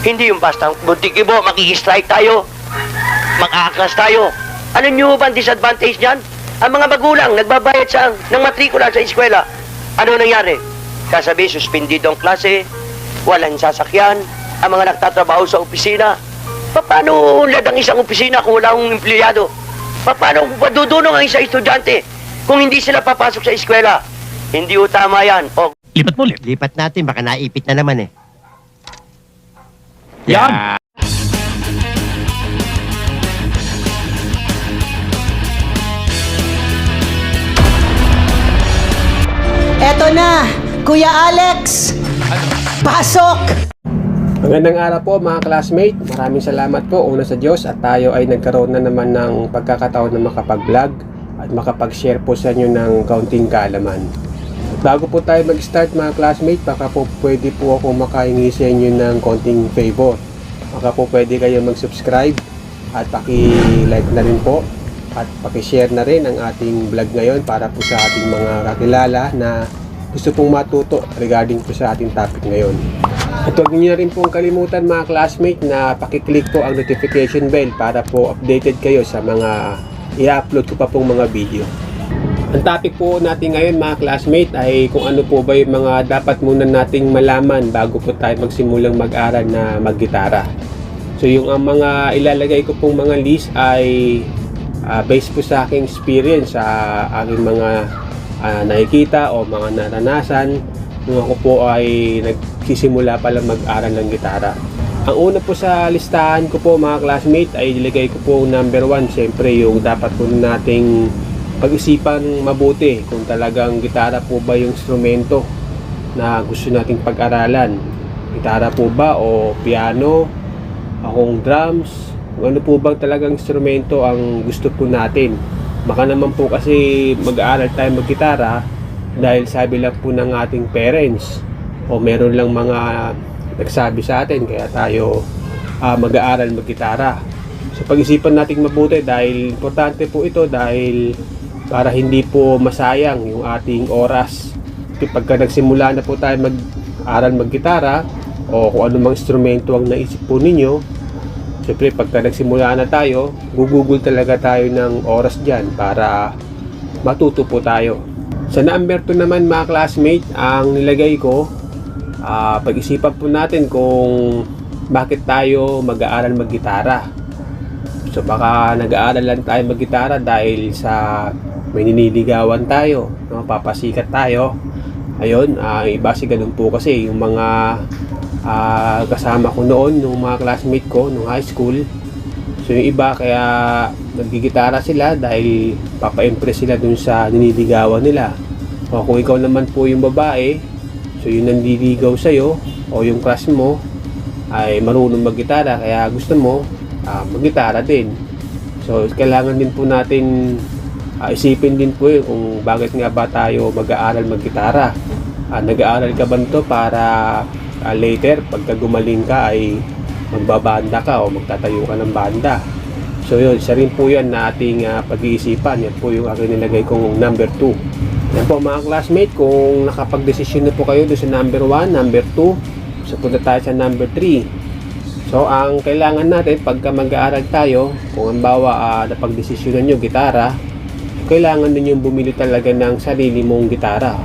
Hindi yung basta buntikibo, makiki-strike tayo. Makaklas tayo. Alam niyo ba ang disadvantage niyan? Ang mga magulang nagbabayad sa ng matrikula sa eskwela. Ano nangyari? Kasabi, suspendido ang klase, walang sasakyan, ang mga nagtatrabaho sa opisina. Pa- Paano unlad ang isang opisina kung wala akong empleyado? Pa- Paano padudunong ang isang estudyante kung hindi sila papasok sa eskwela? Hindi ho tama yan. O, Lipat mo ulit. Lipat natin, baka naipit na naman eh. Yan. Eto na, Kuya Alex! Pasok! Magandang araw po mga classmate. Maraming salamat po una sa Diyos at tayo ay nagkaroon na naman ng pagkakataon na makapag-vlog at makapag-share po sa inyo ng kaunting kaalaman. Bago po tayo mag-start mga classmate, baka po pwede po ako makahingi sa inyo ng kaunting favor. Baka po pwede kayo mag-subscribe at paki-like na rin po at paki-share na rin ang ating vlog ngayon para po sa ating mga kakilala na gusto pong matuto regarding po sa ating topic ngayon. At huwag niyo na rin pong kalimutan mga classmate na pakiclick po ang notification bell para po updated kayo sa mga i-upload ko pa pong mga video. Ang topic po natin ngayon mga classmate ay kung ano po ba yung mga dapat muna nating malaman bago po tayo magsimulang mag-aral na maggitara. So yung ang mga ilalagay ko pong mga list ay ah, based po sa aking experience sa aking mga ah, nakikita o mga naranasan nung ako po ay nagsisimula pa lang mag-aral ng gitara. Ang una po sa listahan ko po mga classmate ay ilagay ko po number one syempre yung dapat po nating pag-isipan mabuti kung talagang gitara po ba yung instrumento na gusto nating pag-aralan. Gitara po ba o piano, akong drums, kung ano po bang talagang instrumento ang gusto po natin. Baka naman po kasi mag-aaral tayo mag-gitara dahil sabi lang po ng ating parents o meron lang mga nagsabi sa atin kaya tayo ah, mag-aaral mag-gitara. So pag-isipan natin mabuti dahil importante po ito dahil para hindi po masayang yung ating oras. Pagka nagsimula na po tayo mag-aral mag-gitara o kung anumang instrumento ang naisip po ninyo, Siyempre, pagka nagsimula na tayo, gugugol talaga tayo ng oras dyan para matuto po tayo. Sa number 2 naman mga classmate, ang nilagay ko, ah, pag-isipan po natin kung bakit tayo mag-aaral mag-gitara. So baka nag-aaral lang tayo mag-gitara dahil sa may niniligawan tayo, no? papasikat tayo. Ayun, ah, iba si ganun po kasi yung mga ah, kasama ko noon, yung mga classmate ko nung high school. So yung iba kaya nagigitara sila dahil papa-impress sila dun sa niniligawan nila. O kung ikaw naman po yung babae, so yung nanliligaw sa'yo o yung crush mo ay marunong maggitara kaya gusto mo ah, maggitara din. So kailangan din po natin ah, isipin din po yun kung bakit nga ba tayo mag-aaral maggitara. Ah, nag-aaral ka ba nito para ah, later pagka gumaling ka ay magbabanda ka o magtatayo ka ng banda. So yun, isa rin po yan na ating ah, pag-iisipan. Yan po yung aking nilagay kong number 2. Yan po mga classmate, kung nakapag-desisyon na po kayo doon sa number 1, number 2, so punta tayo sa number 3. So ang kailangan natin pagka mag-aaral tayo, kung halimbawa uh, napag-desisyonan nyo gitara, kailangan din yung bumili talaga ng sarili mong gitara.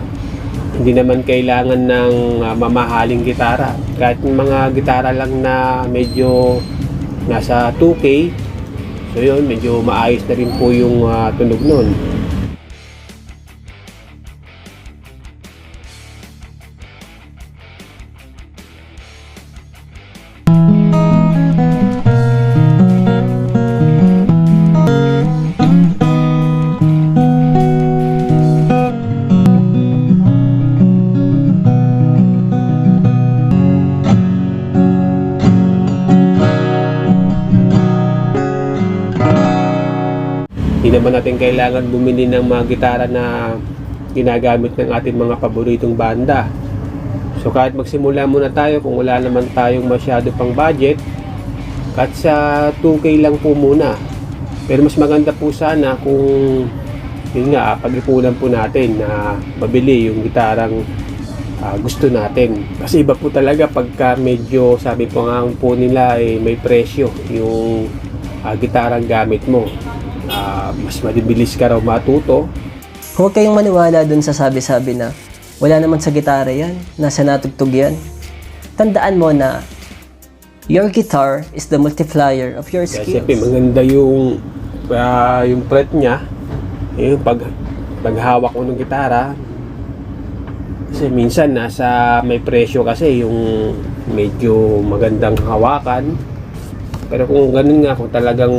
Hindi naman kailangan ng ah, mamahaling gitara. Kahit mga gitara lang na medyo nasa 2K, so yun, medyo maayos na rin po yung ah, tunog nun. Naman natin kailangan bumili ng mga gitara na ginagamit ng ating mga paboritong banda. So kahit magsimula muna tayo kung wala naman tayong masyado pang budget, kahit sa 2K lang po muna. Pero mas maganda po sana kung yun nga, pag-ipunan po natin na mabili yung gitarang ah, gusto natin. Kasi iba po talaga pagka medyo sabi po nga po nila ay may presyo yung ah, gitarang gamit mo. Ah, mas madibilis ka raw matuto. Huwag kayong maniwala dun sa sabi-sabi na wala naman sa gitara yan, nasa natugtog yan. Tandaan mo na your guitar is the multiplier of your skills. siyempre maganda yung ah, yung fret niya. Yung pag paghawak mo ng gitara. Kasi minsan nasa may presyo kasi yung medyo magandang hawakan. Pero kung ganun nga, kung talagang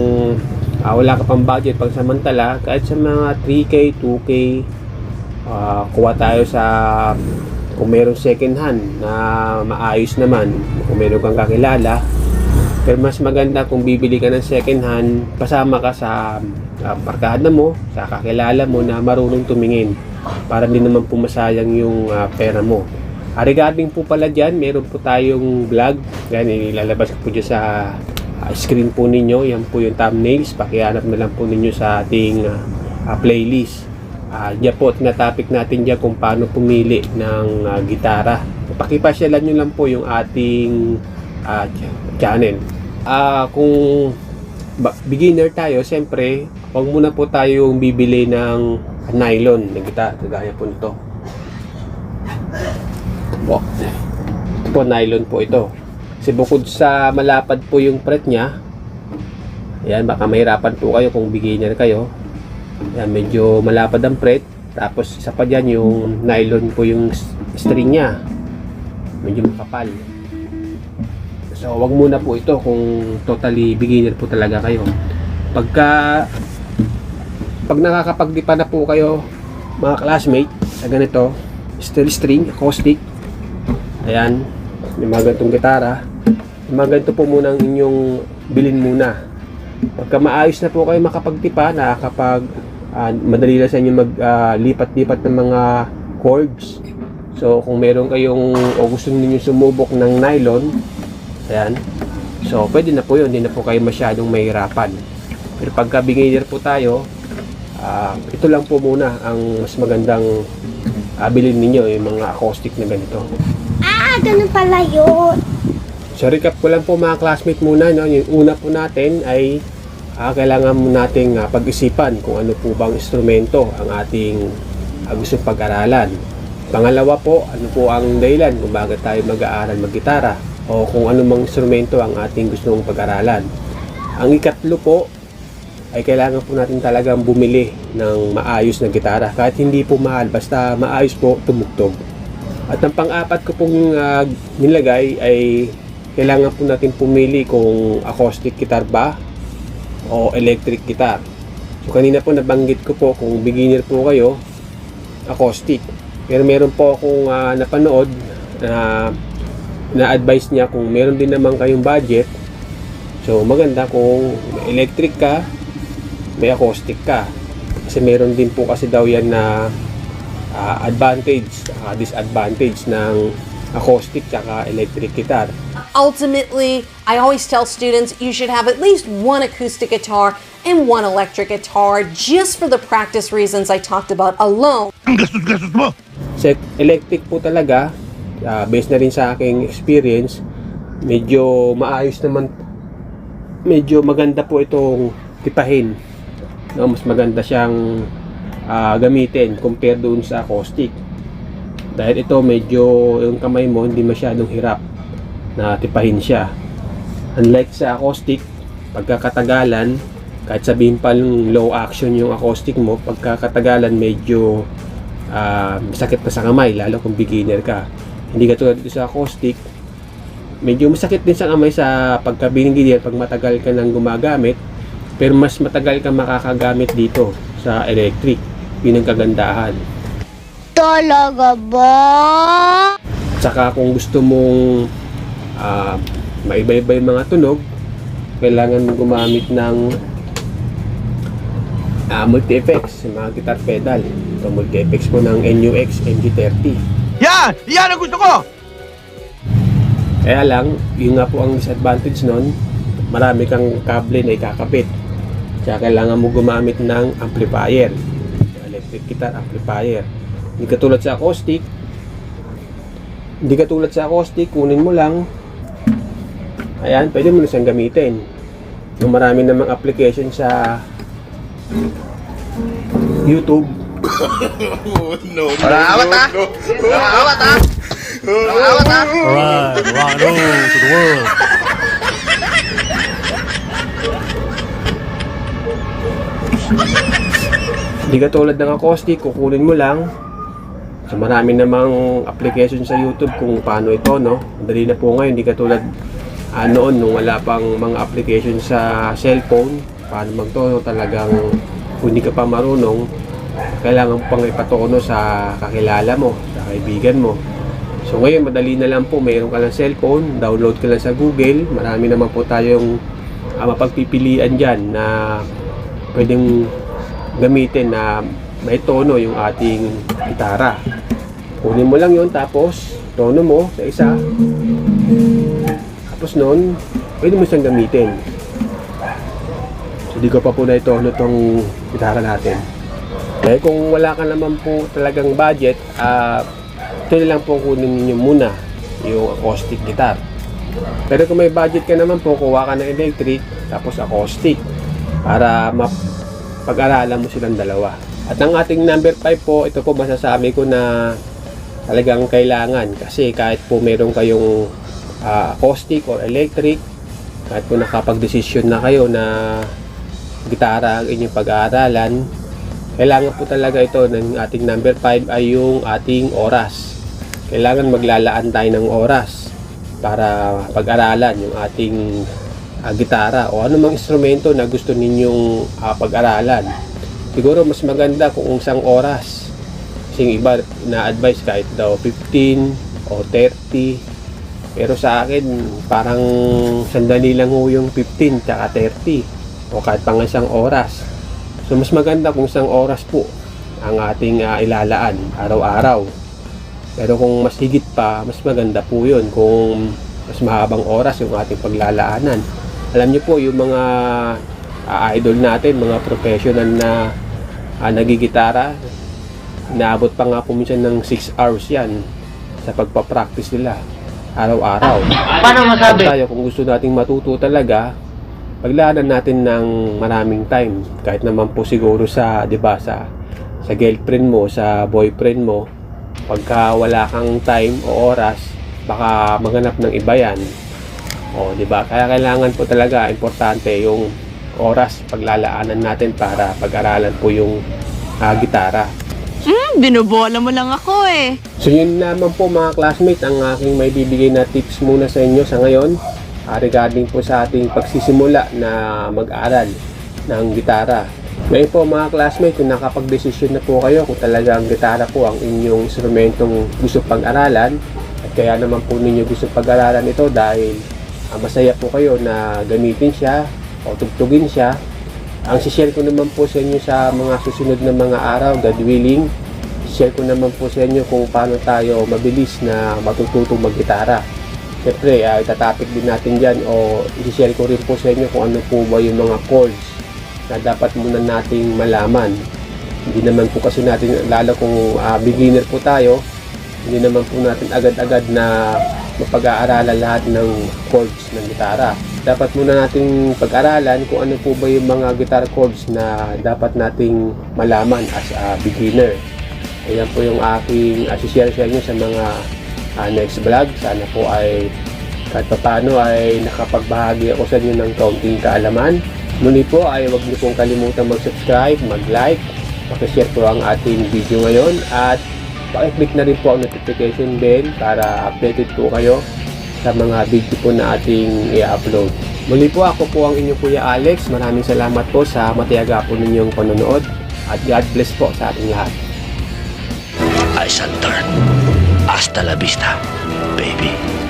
ah, wala ka pang budget pag samantala, kahit sa mga 3K, 2K, ah, kuha tayo sa kung meron second hand na maayos naman, kung meron kang kakilala, pero mas maganda kung bibili ka ng second hand, pasama ka sa uh, barkada mo, sa kakilala mo na marunong tumingin para hindi naman pumasayang yung ah, pera mo. Regarding po pala dyan, meron po tayong vlog. Yan, ilalabas ko po dyan sa ah, screen po ninyo. Yan po yung thumbnails. Pakihanap na lang po ninyo sa ating ah, playlist. Ah, diyan po, tinatopic natin dyan kung paano pumili ng ah, gitara. Pakipasyalan nyo lang po yung ating ch- channel. Ah, kung beginner tayo, siyempre, huwag muna po tayong bibili ng nylon na gitara, kagaya po nito. Ito po, nylon po ito. Kasi bukod sa malapad po yung fret niya, Ayan, baka mahirapan po kayo kung beginner kayo. Ayan, medyo malapad ang fret. Tapos isa pa dyan yung nylon po yung string niya. Medyo makapal. So, wag muna po ito kung totally beginner po talaga kayo. Pagka pag nakakapagdipa na po kayo mga classmate sa ganito, steel string, acoustic. Ayan, may mga gitara. Ganito po muna ang inyong bilin muna. Pagka maayos na po kayo makapagtipa, nakakapag ah, madali na sa inyo maglipat-lipat ng mga chords. So, kung meron kayong o gusto niyo sumubok ng nylon, ayan. So, pwede na po yun. Hindi na po kayo masyadong mahirapan. Pero pagka beginner po tayo, ah, ito lang po muna ang mas magandang ah, bilhin ninyo, yung mga acoustic na ganito. Ah, ganun pala yun. So recap ko lang po mga classmate muna, no? yung una po natin ay ah, kailangan nating ah, pag-isipan kung ano po bang instrumento ang ating uh, gusto pag-aralan. Pangalawa po, ano po ang dahilan kung bakit tayo mag-aaral maggitara o kung ano mang instrumento ang ating gusto mong pag-aralan. Ang ikatlo po ay kailangan po natin talagang bumili ng maayos na gitara. Kahit hindi po mahal, basta maayos po, tumugtog. At ang pang-apat ko pong ah, nilagay ay kailangan po natin pumili kung acoustic guitar ba o electric guitar. So kanina po nabanggit ko po kung beginner po kayo, acoustic. Pero meron po akong ah, napanood na na-advise niya kung meron din naman kayong budget. So maganda kung electric ka, may acoustic ka. Kasi meron din po kasi daw yan na ah, advantage, uh, disadvantage ng acoustic tsaka electric guitar. Ultimately, I always tell students you should have at least one acoustic guitar and one electric guitar just for the practice reasons I talked about alone. Sa electric po talaga, ah, based na rin sa aking experience, medyo maayos naman, medyo maganda po itong tipahin. No, mas maganda siyang ah, gamitin compare doon sa acoustic. Dahil ito medyo yung kamay mo hindi masyadong hirap na tipahin siya. Unlike sa acoustic, pagkakatagalan, kahit sabihin pa low action yung acoustic mo, pagkakatagalan medyo ah, masakit pa sa kamay, lalo kung beginner ka. Hindi katulad dito sa acoustic, medyo masakit din sa kamay sa pagka beginner pag matagal ka nang gumagamit, pero mas matagal ka makakagamit dito sa electric. Yun ang kagandahan. Talaga ba? Tsaka kung gusto mong ah, maiba-iba yung mga tunog, kailangan mo gumamit ng ah, multi-effects, mga guitar pedal. Ito multi-effects po ng NUX MG30. Yan! Yan ang gusto ko! Kaya lang, yun nga po ang disadvantage nun, marami kang kable na ikakapit. Kaya kailangan mo gumamit ng amplifier. Electric guitar amplifier. Hindi katulad sa acoustic, Hindi katulad sa acoustic, kunin mo lang. Ayan, pwede mo na siyang gamitin. Yung marami namang application sa YouTube. Alright, rock and roll to the world. Hindi katulad ng acoustic, kukunin mo lang. So marami namang application sa YouTube kung paano ito, no? Madali na po ngayon, hindi katulad ah, noon nung wala pang mga application sa cellphone. Paano magtono talagang kung hindi ka pa marunong, kailangan pang ipatono sa kakilala mo, sa kaibigan mo. So ngayon, madali na lang po, mayroon ka lang cellphone, download ka lang sa Google, marami naman po tayong ah, mapagpipilian dyan na pwedeng gamitin na may tono yung ating gitara. Kunin mo lang yun tapos tono mo sa isa. Tapos noon, pwede mo siyang gamitin. So, di ko pa po na itono tong gitara natin. Kaya kung wala ka naman po talagang budget, ah ito lang po kunin ninyo muna yung acoustic guitar. Pero kung may budget ka naman po, kuha ka ng electric tapos acoustic para mapag-aralan mo silang dalawa. At ang ating number 5 po, ito po masasabi ko na talagang kailangan kasi kahit po meron kayong ah, acoustic or electric, kahit po nakapag-desisyon na kayo na gitara ang inyong pag-aaralan, kailangan po talaga ito ng ating number 5 ay yung ating oras. Kailangan maglalaan tayo ng oras para pag-aralan yung ating ah, gitara o anumang instrumento na gusto ninyong ah, pag-aralan. Siguro mas maganda kung isang oras. Kasi iba na-advise kahit daw 15 o 30. Pero sa akin, parang sandali lang ho yung 15 tsaka 30 o kahit pang isang oras. So mas maganda kung isang oras po ang ating ah, ilalaan araw-araw. Pero kung mas higit pa, mas maganda po yun kung mas mahabang oras yung ating paglalaanan. Alam niyo po, yung mga ah, idol natin, mga professional na uh, nagigitara, naabot pa nga po minsan ng 6 hours yan sa pagpapractice nila araw-araw. Paano masabi? Tayo, kung gusto nating matuto talaga, paglaanan natin ng maraming time. Kahit naman po siguro sa, di ba, sa, sa girlfriend mo, sa boyfriend mo, pagka wala kang time o oras, baka maghanap ng iba yan. O, di ba? Kaya kailangan po talaga, importante yung oras paglalaanan natin para pag-aralan po yung ah, gitara. Binubola mo lang ako eh. So yun naman po mga classmates ang aking may bibigay na tips muna sa inyo sa ngayon ah, regarding po sa ating pagsisimula na mag-aral ng gitara. Ngayon po mga classmates, kung nakapag-desisyon na po kayo kung talagang gitara po ang inyong instrumentong gusto pag-aralan at kaya naman po ninyo gusto pag-aralan ito dahil ah, masaya po kayo na gamitin siya o tugtugin siya ang share ko naman po sa inyo sa mga susunod na mga araw, God willing, share ko naman po sa inyo kung paano tayo mabilis na matututong maggitara. Siyempre, uh, itatopic din natin dyan o i-share ko rin po sa inyo kung ano po ba yung mga chords na dapat muna nating malaman. Hindi naman po kasi natin, lalo kung ah, beginner po tayo, hindi naman po natin agad-agad na mapag-aaralan lahat ng chords ng gitara dapat muna nating pag-aralan kung ano po ba yung mga guitar chords na dapat nating malaman as a beginner. Ayan po yung aking share sa sa mga ah, next vlog. Sana po ay kahit paano ay nakapagbahagi ako sa inyo ng kaunting kaalaman. Muli po ay huwag niyo pong kalimutan mag-subscribe, mag-like, pakishare po ang ating video ngayon at pakiclick na rin po ang notification bell para updated po kayo sa mga video po na ating i-upload. Muli po ako po ang inyong Kuya Alex. Maraming salamat po sa matiyaga po ninyong panonood at God bless po sa ating lahat. I shall turn. Hasta la vista, baby.